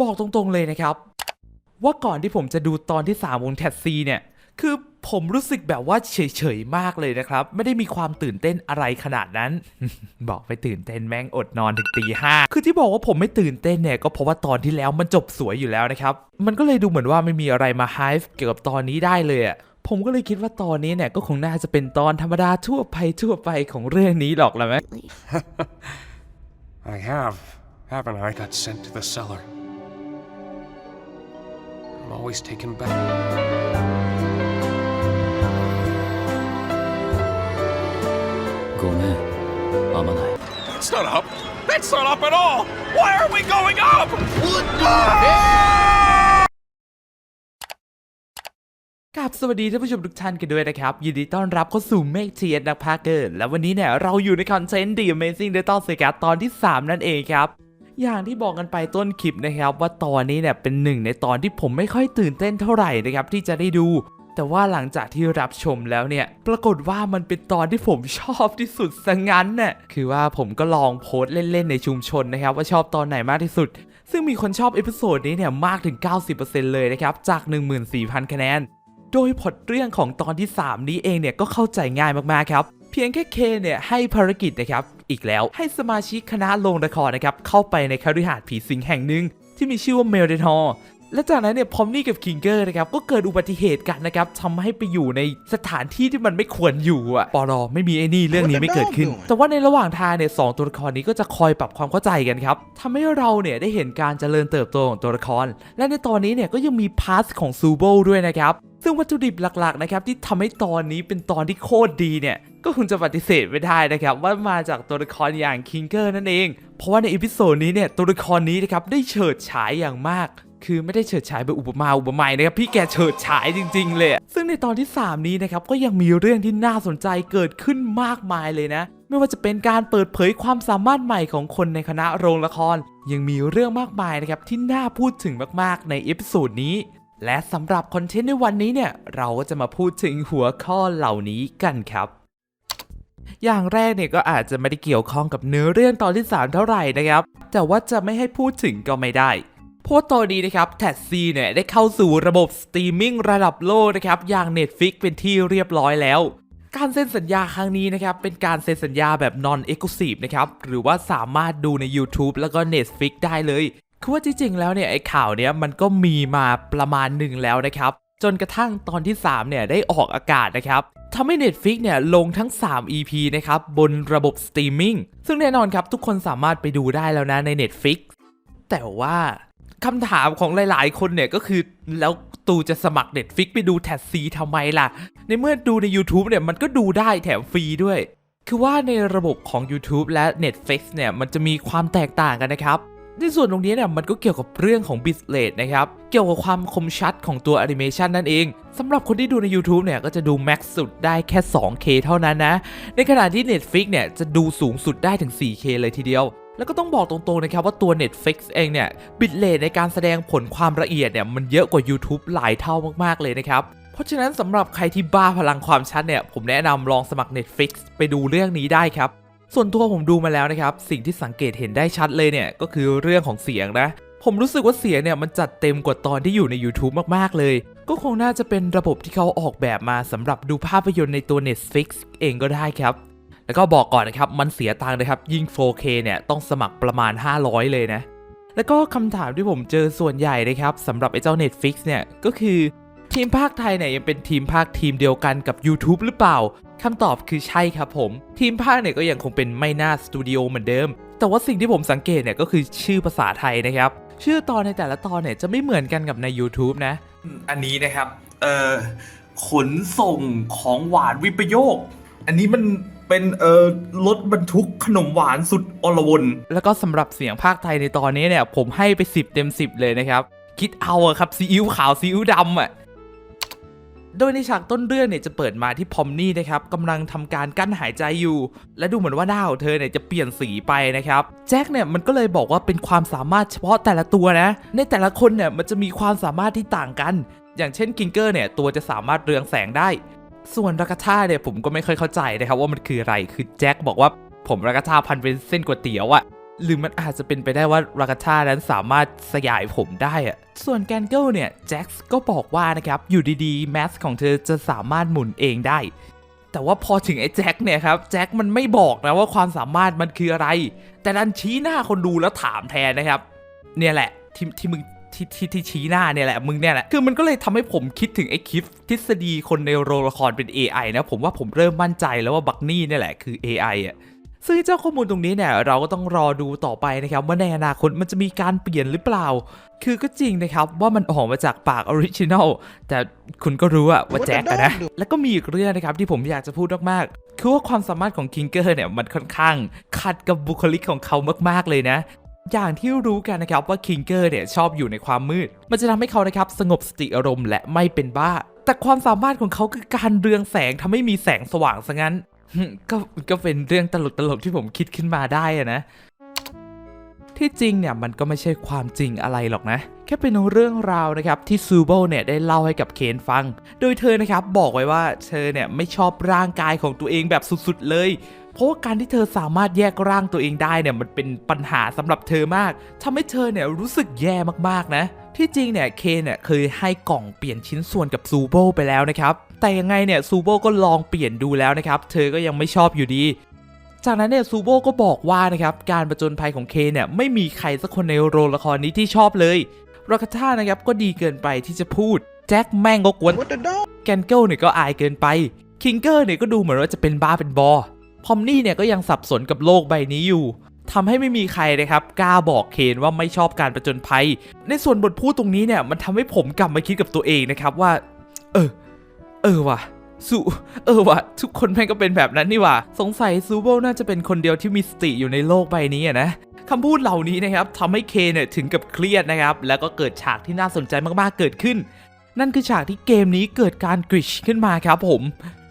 บอกตรงๆเลยนะครับ ว่าก่อนที่ผมจะดูตอนที่3วงแท็ซีเนี่ย คือผมรู้สึกแบบว่าเฉยๆมากเลยนะครับ ไม่ได้มีความตื่นเต้นอะไรขนาดนั้น บอกไปตื่นเต้นแม่งอดนอนถึงตีห้าคือที่บอกว่าผมไม่ตื่นเต้นเนี่ยก็เพราะว่าตอนที่แล้วมันจบสวยอยู่แล้วนะครับ มันก็เลยดูเหมือนว่าไม่มีอะไรมาไฮฟ์เกี่ยวกับตอนนี้ได้เลยอะผมก็เลยคิดว่าตอนนี้เนี่ยก็คงน่าจะเป็นตอนธรรมดาทั่วไปทั่วไปของเรื่องนี้หรอกละมั้ง I have, haven't I? Got sent to the cellar. I'm always taken back. ごめん天内 That's not up. That's not up at all. Why are we going up? กับสวัสดีท่านผู้ชมทุกท่านกันด้วยนะครับ ยินดีต้อนรับเข้าสู่เมกเทียนนักพากเกอร์และวันนี้เนี่ยเราอยู่ในคอนเทนต์ The Amazing d e t a l s e g a ตอนที่ 3 นั่นเองครับ อย่างที่บอกกันไปต้นคลิปนะครับ ว่าตอนนี้เนี่ยเป็นหนึ่งในตอนที่ผมไม่ค่อยตื่นเต้นเท่าไหร่นะครับที่จะได้ดู แต่ว่าหลังจากที่รับชมแล้วเนี่ย ปรากฏว่ามันเป็นตอนที่ผมชอบที่สุดซะงั้นน่ะคือว่าผมก็ลองโพสต์เล่นๆในชุมชนนะครับ ว่าชอบตอนไหนมากที่สุด ซึ่งมีคนชอบเอพิโซดนี้เนี่ยมากถึง 90%เลยนะครับจาก 14,000 คะแนน โดยพล็อตเรื่องของตอนที่ 3 นี้เองเนี่ยก็เข้าใจง่ายมากๆครับเพียงแค่เคเนี่ยให้ภารกิจนะครับ อีกแล้ว ให้สมาชิกคณะลงละครนะครับเข้าไปในคฤหาสน์ผีสิงแห่งหนึ่งที่มีชื่อว่าเมลเดนฮอและจากนั้นเนี่ยพอมนี่กับคิงเกอร์นะครับก็เกิดอุบัติเหตุกันนะครับทำให้ไปอยู่ในสถานที่ที่มันไม่ควรอยู่อะปอรอไม่มีไอ้นี่เรื่องนี้ไม่เกิดขึ้น แต่ว่าในระหว่างทางเนี่ยสองตัวละครนี้ก็จะคอยปรับความเข้าใจกันครับทำให้เราเนี่ยได้เห็นการเจริญเติบโตของตัวละคร และในตอนนี้เนี่ยก็ยังมีพาร์ทของซูโบด้วยนะครับซึ่งวัตถุดิบหลักๆนะครับที่ทำให้ตอนนี้เป็นตอนที่โคตรดีเนี่ย ก็คงจะปฏิเสธไม่ได้นะครับ ว่ามาจากตัวละครอย่างคิงเกอร์นั่นเอง เพราะว่าในอีพิโซดนี้เนี่ยตัวละครนี้นะครับได้เฉิดฉายอย่างมากคือไม่ได้เฉิดฉายแบบอุปมาอุปไมยนะครับพี่แกเฉิดฉายจริง ๆ เลย ซึ่งในตอนที่ 3 นี้นะครับก็ยังมีเรื่องที่น่าสนใจเกิดขึ้นมากมายเลยนะ ไม่ว่าจะเป็นการเปิดเผยความสามารถใหม่ของคนในคณะโรงละคร ยังมีเรื่องมากมายนะครับที่น่าพูดถึงมากๆในเอพิโซดนี้ และสำหรับคอนเทนต์ในวันนี้เนี่ยเราก็จะมาพูดถึงหัวข้อเหล่านี้กันครับ อย่างแรกเนี่ยก็อาจจะไม่ได้เกี่ยวข้องกับเนื้อเรื่องตอนที่ 3 เท่าไหร่นะครับ แต่ว่าจะไม่ให้พูดถึงก็ไม่ได้พราะตอนนี้นะครับแทดซีเนี่ยได้เข้าสู่ระบบสตรีมมิ่งระดับโลกนะครับอย่าง Netflix เป็นที่เรียบร้อยแล้ว การเซ็นสัญญาครั้งนี้นะครับเป็นการเซ็นสัญญาแบบ non exclusive นะครับหรือว่าสามารถดูใน YouTube แล้วก็ Netflix ได้เลย คือว่าจริงๆแล้วเนี่ยไอ้ข่าวเนี้ยมันก็มีมาประมาณหนึ่งแล้วนะครับ จนกระทั่งตอนที่ 3 เนี่ย ได้ออกอากาศนะครับทำให้ Netflix เนี่ย ลงทั้ง 3 EP นะครับ บนระบบสตรีมมิ่งซึ่งแน่นอนครับ ทุกคนสามารถไปดูได้แล้วนะใน Netflix แต่ว่าคำถามของหลายๆ คนเนี่ย ก็คือแล้วตูจะสมัคร Netflix ไปดูแทดซีทำไมล่ะ ในเมื่อดูใน YouTube เนี่ย มันก็ดูได้แถมฟรีด้วย คือว่าในระบบของ YouTube และ Netflix เนี่ยมันจะมีความแตกต่างกันนะครับ ในส่วนตรงนี้เนี่ยมันก็เกี่ยวกับเรื่องของ b i t rate นะครับเกี่ยวกับความคมชัดของตัวแอนิเมชันนั่นเองสำหรับคนที่ดูใน YouTube เนี่ยก็จะดูแม็กสุดได้แค่ 2K เท่านั้นนะ ในขณะที่ Netflix เนี่ยจะดูสูงสุดได้ถึง 4K เลยทีเดียวแล้วก็ต้องบอกตรงๆนะครับว่าตัว Netflix เองเนี่ยบิตเลทในการแสดงผลความละเอียดเนี่ยมันเยอะกว่า YouTube หลายเท่ามากๆเลยนะครับ เพราะฉะนั้นสำหรับใครที่บ้าพลังความชัดเนี่ยผมแนะนำลองสมัคร Netflix ไปดูเรื่องนี้ได้ครับ ส่วนตัวผมดูมาแล้วนะครับ สิ่งที่สังเกตเห็นได้ชัดเลยเนี่ยก็คือเรื่องของเสียงนะ ผมรู้สึกว่าเสียงเนี่ยมันจัดเต็มกว่าตอนที่อยู่ใน YouTube มากๆเลย ก็คงน่าจะเป็นระบบที่เขาออกแบบมาสำหรับดูภาพยนตร์ในตัว Netflix เองก็ได้ครับ แล้วก็บอกก่อนนะครับมันเสียตังค์นะครับ ยิ่ง 4K เนี่ยต้องสมัครประมาณ 500 เลยนะ แล้วก็คำถามที่ผมเจอส่วนใหญ่นะครับสำหรับไอ้เจ้า Netflix เนี่ยก็คือ ทีมภาคไทยเนี่ยยังเป็นทีมภาคทีมเดียวกันกับ YouTube หรือเปล่าคำตอบคือใช่ครับผม ทีมภาคเนี่ยก็ยังคงเป็นไม่น่าสตูดิโอเหมือนเดิม แต่ว่าสิ่งที่ผมสังเกตเนี่ยก็คือชื่อภาษาไทยนะครับ ชื่อตอนในแต่ละตอนเนี่ยจะไม่เหมือนกันกับใน YouTube นะ อันนี้นะครับ เอ่อขนส่งของหวานวิปโยค อันนี้มันเป็นเอ่อรถบรรทุกขนมหวานสุดอลวนแล้วก็สำหรับเสียงภาคไทยในตอนนี้เนี่ย ผมให้ไป 10 เต็ม 10 เลยนะครับ คิดเอาอะครับซีอิ๊วขาวซีอิ๊วดำอะ โดยในฉากต้นเรื่องเนี่ยจะเปิดมาที่พอมนี่นะครับกำลังทำการกั้นหายใจอยู่ และดูเหมือนว่าหน้าของเธอเนี่ยจะเปลี่ยนสีไปนะครับแจ็คเนี่ยมันก็เลยบอกว่าเป็นความสามารถเฉพาะแต่ละตัวนะ ในแต่ละคนเนี่ยมันจะมีความสามารถที่ต่างกัน อย่างเช่นกิงเกอร์เนี่ยตัวจะสามารถเรืองแสงได้ ส่วนรากาธาเนี่ยผมก็ไม่ค่อยเข้าใจนะครับว่ามันคืออะไรคือแจ็คบอกว่าผมรากาธาพันเป็นเส้นก๋วยเตี๋ยวอะ หรือมันอาจจะเป็นไปได้ว่ารากาธานั้นสามารถสยายผมได้อะส่วนแกนเกิลเนี่ยแจ็คก็บอกว่านะครับ อยู่ดีๆ แมสของเธอจะสามารถหมุนเองได้ แต่ว่าพอถึงไอ้แจ็คเนี่ยครับ แจ็คมันไม่บอกนะว่าความสามารถมันคืออะไร แต่ดันชี้หน้าคนดูแล้วถามแทนนะครับ เนี่ยแหละที่ที่มึงที่ที่ที่ชี้หน้าเนี่ยแหละมึงเนี่ยแหละคือมันก็เลยทำให้ผมคิดถึงไอ้คลิปทฤษฎีคนในโรงละครเป็น AI นะผมว่าผมเริ่มมั่นใจแล้วว่าบักนี่เนี่ยแหละคือ AI อะ ซึ่งเจ้าข้อมูลตรงนี้เนี่ยเราก็ต้องรอดูต่อไปนะครับว่าในอนาคตมันจะมีการเปลี่ยนหรือเปล่า คือก็จริงนะครับว่ามันออกมาจากปากออริจินัลแต่คุณก็รู้อะว่าแจ็คอะนะ แล้วก็มีอีกเรื่องนะครับที่ผมอยากจะพูดมากๆคือว่าความสามารถของคิงเกอร์เนี่ยมันค่อนข้างขัดกับบุคลิกของเขามากๆเลยนะอย่างที่รู้กันนะครับว่าคิงเกอร์เนี่ยชอบอยู่ในความมืด มันจะทำให้เขานะครับสงบสติอารมณ์และไม่เป็นบ้า แต่ความสามารถของเขาคือการเรืองแสงทำให้มีแสงสว่างซะงั้น ก็ก็เป็นเรื่องตลกตลกๆที่ผมคิดขึ้นมาได้อะนะ ที่จริงเนี่ยมันก็ไม่ใช่ความจริงอะไรหรอกนะ แค่เป็นเรื่องราวนะครับที่ซูโบเนี่ยได้เล่าให้กับเคนฟัง โดยเธอนะครับบอกไว้ว่าเธอเนี่ยไม่ชอบร่างกายของตัวเองแบบสุดๆเลย เพราะว่าการที่เธอสามารถแยกร่างตัวเองได้เนี่ยมันเป็นปัญหาสำหรับเธอมากทำให้เธอเนี่ยรู้สึกแย่มากๆนะ ที่จริงเนี่ยเคนเนี่ยเคยให้กล่องเปลี่ยนชิ้นส่วนกับซูโบไปแล้วนะครับ แต่ยังไงเนี่ยซูโบก็ลองเปลี่ยนดูแล้วนะครับ เธอก็ยังไม่ชอบอยู่ดีจากนั้นเนี่ยซูโบก็บอกว่านะครับการประจนภัยของเคนเนี่ยไม่มีใครสักคนในโรงละครนี้ที่ชอบเลยราคาท่านะครับก็ดีเกินไปที่จะพูด แจ็คแม่งก็กวน What the dog? แกนเกิลเนี่ยก็อายเกินไปคิงเกอร์เนี่ยก็ดูเหมือนว่าจะเป็นบ้าเป็นบอ พอมนี่เนี่ยก็ยังสับสนกับโลกใบนี้อยู่ทำให้ไม่มีใครนะครับกล้าบอกเคนว่าไม่ชอบการประจนภัย ในส่วนบทพูดตรงนี้เนี่ยมันทำให้ผมกลับมาคิดกับตัวเองนะครับว่า เออ เออว่ะสุเออว่ะทุกคนแม่งก็เป็นแบบนั้นนี่ว่ะสงสัยซูโบน่าจะเป็นคนเดียวที่มีสติอยู่ในโลกใบนี้อะนะคำพูดเหล่านี้นะครับทำให้เคนเนี่ยถึงกับเครียดนะครับ แล้วก็เกิดฉากที่น่าสนใจมากๆเกิดขึ้น นั่นคือฉากที่เกมนี้เกิดการกริชขึ้นมาครับผม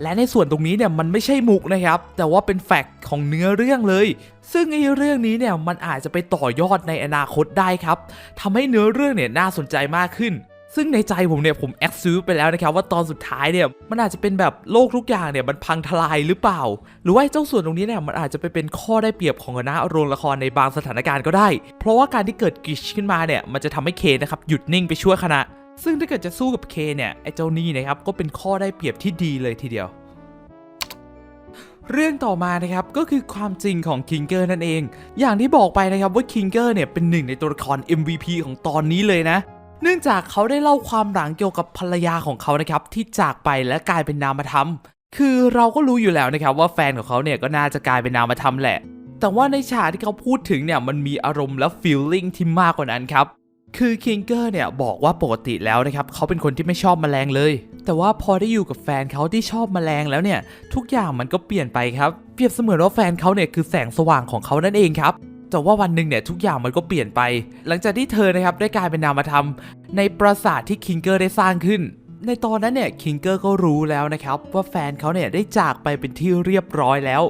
และในส่วนตรงนี้เนี่ยมันไม่ใช่มุกนะครับ แต่ว่าเป็นแฟกต์ของเนื้อเรื่องเลย ซึ่งไอ้เรื่องนี้เนี่ยมันอาจจะไปต่อยอดในอนาคตได้ครับทำให้เนื้อเรื่องเนี่ยน่าสนใจมากขึ้นซึ่งในใจผมเนี่ยผมแอคซูไปแล้วนะครับว่าตอนสุดท้ายเนี่ยมันอาจจะเป็นแบบโลกทุกอย่างเนี่ยมันพังทลายหรือเปล่า หรือว่าเจ้าส่วนตรงนี้เนี่ยมันอาจจะไปเป็นข้อได้เปรียบของคณะโรงละครในบางสถานการณ์ก็ได้ เพราะว่าการที่เกิดกริชขึ้นมาเนี่ยมันจะทำให้เคนนะครับหยุดนิ่งไปชั่วขณะ ซึ่งถ้าเกิดจะสู้กับเคเนี่ยไอ้เจ้านี่นะครับก็เป็นข้อได้เปรียบที่ดีเลยทีเดียว เรื่องต่อมานะครับก็คือความจริงของคิงเกอร์นั่นเอง อย่างที่บอกไปนะครับว่าคิงเกอร์เนี่ยเป็นหนึ่งในตัวละคร MVP ของตอนนี้เลยนะเนื่องจากเขาได้เล่าความหลังเกี่ยวกับภรรยาของเขานะครับที่จากไปและกลายเป็นนามธรรม คือเราก็รู้อยู่แล้วนะครับว่าแฟนของเขาเนี่ยก็น่าจะกลายเป็นนามธรรมแหละ แต่ว่าในฉากที่เขาพูดถึงเนี่ยมันมีอารมณ์และฟีลลิ่งที่มากกว่านั้นครับ คือคิงเกอร์เนี่ยบอกว่าปกติแล้วนะครับเขาเป็นคนที่ไม่ชอบแมลงเลย แต่ว่าพอได้อยู่กับแฟนเขาที่ชอบแมลงแล้วเนี่ย ทุกอย่างมันก็เปลี่ยนไปครับ เปรียบเสมือนว่าแฟนเขาเนี่ยคือแสงสว่างของเขานั่นเองครับแต่ว่าวันหนึ่งเนี่ยทุกอย่างมันก็เปลี่ยนไป หลังจากที่เธอนะครับได้กลายเป็นนามธรรม ในปราสาทที่คิงเกอร์ได้สร้างขึ้น ในตอนนั้นเนี่ยคิงเกอร์ก็รู้แล้วนะครับว่าแฟนเขาเนี่ยได้จากไปเป็นที่เรียบร้อยแล้ว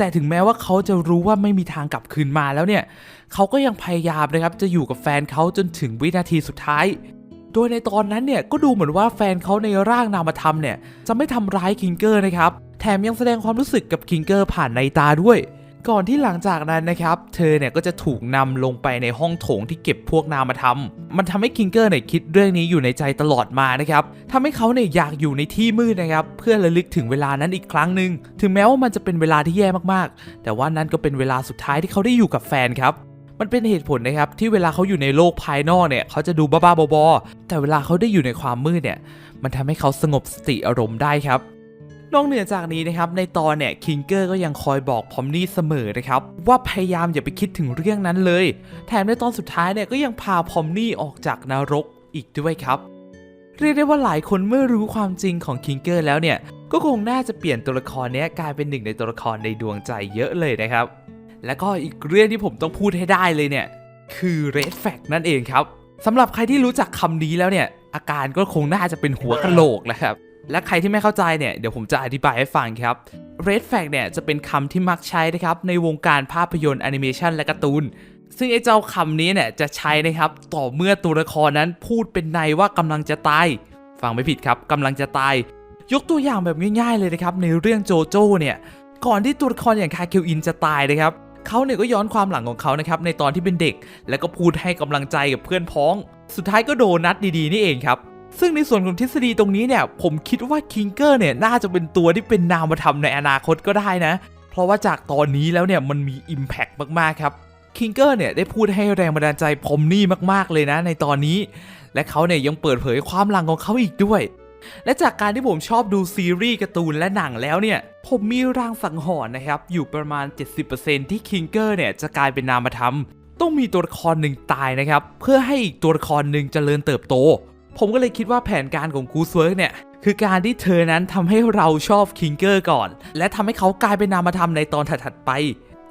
แต่ถึงแม้ว่าเขาจะรู้ว่าไม่มีทางกลับคืนมาแล้วเนี่ยเขาก็ยังพยายามนะครับจะอยู่กับแฟนเขาจนถึงวินาทีสุดท้าย โดยในตอนนั้นเนี่ยก็ดูเหมือนว่าแฟนเขาในร่างนามธรรมเนี่ยจะไม่ทำร้ายคิงเกอร์นะครับ แถมยังแสดงความรู้สึกกับคิงเกอร์ผ่านในตาด้วย ก่อนที่หลังจากนั้นนะครับ เธอเนี่ยก็จะถูกนำลงไปในห้องโถงที่เก็บพวกนามธรรมมันทำให้คิงเกอร์เนี่ยคิดเรื่องนี้อยู่ในใจตลอดมานะครับทำให้เขาเนี่ยอยากอยู่ในที่มืดนะครับ เพื่อระลึกถึงเวลานั้นอีกครั้งหนึ่งถึงแม้ว่ามันจะเป็นเวลาที่แย่มากๆ แต่ว่านั่นก็เป็นเวลาสุดท้ายที่เขาได้อยู่กับแฟนครับมันเป็นเหตุผลนะครับที่เวลาเขาอยู่ในโลกภายนอกเนี่ยเขาจะดูบ้าๆบอๆแต่เวลาเขาได้อยู่ในความมืดเนี่ย มันทำให้เขาสงบสติอารมณ์ได้ครับ นอกเหนือจากนี้นะครับในตอนเนี่ยคิงเกอร์ก็ยังคอยบอกพอมนี่เสมอนะครับว่าพยายามอย่าไปคิดถึงเรื่องนั้นเลย แถมในตอนสุดท้ายเนี่ยก็ยังพาพอมนี่ออกจากนรกอีกด้วยครับ เรียกได้ว่าหลายคนเมื่อรู้ความจริงของคิงเกอร์แล้วเนี่ยก็คงน่าจะเปลี่ยนตัวละครนี้กลายเป็นหนึ่งในตัวละครในดวงใจเยอะเลยนะครับ แล้วก็อีกเรื่องที่ผมต้องพูดให้ได้เลยเนี่ยคือ red flag นั่นเองครับสำหรับใครที่รู้จักคำนี้แล้วเนี่ยอาการก็คงน่าจะเป็นหัวกะโหลกแหละครับ และใครที่ไม่เข้าใจเนี่ยเดี๋ยวผมจะอธิบายให้ฟังครับ red flag เนี่ยจะเป็นคำที่มักใช้นะครับในวงการภาพยนตร์แอนิเมชันและการ์ตูน ซึ่งไอ้เจ้าคำนี้เนี่ยจะใช้นะครับต่อเมื่อตัวละครนั้นพูดเป็นในว่ากำลังจะตาย ฟังไม่ผิดครับกำลังจะตาย ยกตัวอย่างแบบง่ายๆเลยนะครับในเรื่องโจโจ้เนี่ยก่อนที่ตัวละครอย่างคาเคิวอินจะตายนะครับเขาเนี่ยก็ย้อนความหลังของเขานะครับในตอนที่เป็นเด็ก แล้วก็พูดให้กำลังใจกับเพื่อนพ้อง สุดท้ายก็โดนัทดีๆนี่เองครับ ซึ่งในส่วนของทฤษฎีตรงนี้เนี่ย ผมคิดว่าคิงเกอร์เนี่ยน่าจะเป็นตัวที่เป็นนามธรรมในอนาคตก็ได้นะ เพราะว่าจากตอนนี้แล้วเนี่ยมันมี Impact มากๆครับคิงเกอร์เนี่ยได้พูดให้แรงบันดาลใจผมนี่มากๆเลยนะในตอนนี้ และเขาเนี่ยยังเปิดเผยความหลังของเขาอีกด้วย และจากการที่ผมชอบดูซีรีส์การ์ตูนและหนังแล้วเนี่ย ผมมีรางสังหรณ์นะครับ อยู่ประมาณ 70%ที่คิงเกอร์เนี่ยจะกลายเป็นนามธรรม ต้องมีตัวละครหนึ่งตายนะครับ เพื่อให้อีกตัวละครหนึ่งเจริญเติบโต ผมก็เลยคิดว่าแผนการของกูสเวิร์กเนี่ยคือการที่เธอนั้นทำให้เราชอบคิงเกอร์ก่อน และทำให้เขากลายเป็นนามธรรมในตอนถัดๆไป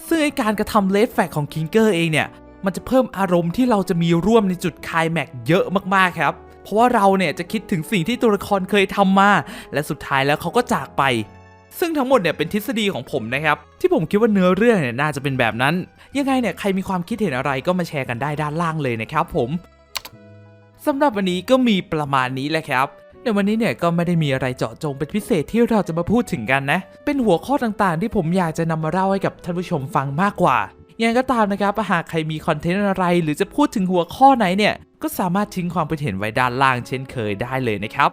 ซึ่งไอการกระทำเลดแฟกของคิงเกอร์เองเนี่ย มันจะเพิ่มอารมณ์ที่เราจะมีร่วมในจุดคายแม็กเยอะมากๆครับ เพราะว่าเราเนี่ยจะคิดถึงสิ่งที่ตัวละครเคยทำมา และสุดท้ายแล้วเขาก็จากไป ซึ่งทั้งหมดเนี่ยเป็นทฤษฎีของผมนะครับ ที่ผมคิดว่าเนื้อเรื่องเนี่ยน่าจะเป็นแบบนั้น ยังไงเนี่ยใครมีความคิดเห็นอะไรก็มาแชร์กันได้ด้านล่างเลยนะครับผม สำหรับวันนี้ก็มีประมาณนี้แหละครับในวันนี้เนี่ยก็ไม่ได้มีอะไรเจาะจงเป็นพิเศษที่เราจะมาพูดถึงกันนะ เป็นหัวข้อต่างๆ ที่ผมอยากจะนำมาเล่าให้กับท่านผู้ชมฟังมากกว่ายังไงก็ตามนะครับหากใครมีคอนเทนต์อะไร หรือจะพูดถึงหัวข้อไหนเนี่ย ก็สามารถทิ้งความคิดเห็นไว้ด้านล่างเช่นเคยได้เลยนะครับ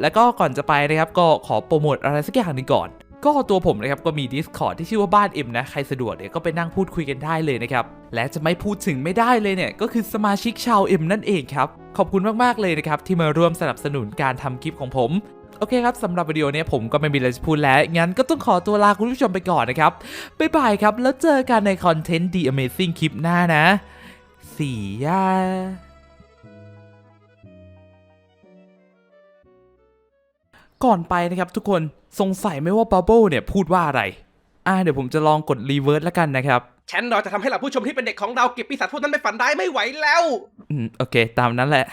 แล้วก็ก่อนจะไปนะครับก็ขอโปรโมทอะไรสักอย่างหนึ่งก่อน ก็ตัวผมนะครับก็มี Discord ที่ชื่อว่าบ้าน M นะ ใครสะดวกเนี่ยก็ไปนั่งพูดคุยกันได้เลยนะครับ และจะไม่พูดถึงไม่ได้เลยเนี่ย ก็คือสมาชิกชาว M นั่นเองครับ ขอบคุณมาก ๆ เลยนะครับ ที่มาร่วมสนับสนุนการทำคลิปของผมโอเคครับสำหรับวิดีโอนี้ผมก็ไม่มีอะไรจะพูดแล้ว งั้นก็ต้องขอตัวลาคุณผู้ชมไปก่อนนะครับ บ๊ายบายครับ แล้วเจอกันในคอนเทนต์ The Amazing คลิปหน้านะ สี่ยา ก่อนไปนะครับทุกคนสงสัยไหมว่าบับเบิลเนี่ยพูดว่าอะไร อ่าเดี๋ยวผมจะลองกดรีเวิร์สแล้วกันนะครับฉันเราจะทำให้เหล่าผู้ชมที่เป็นเด็กของเราเก็บปีศาจพวกนั้นไปฝันร้ายไม่ไหวแล้ว อืมโอเค ตามนั้นแหละ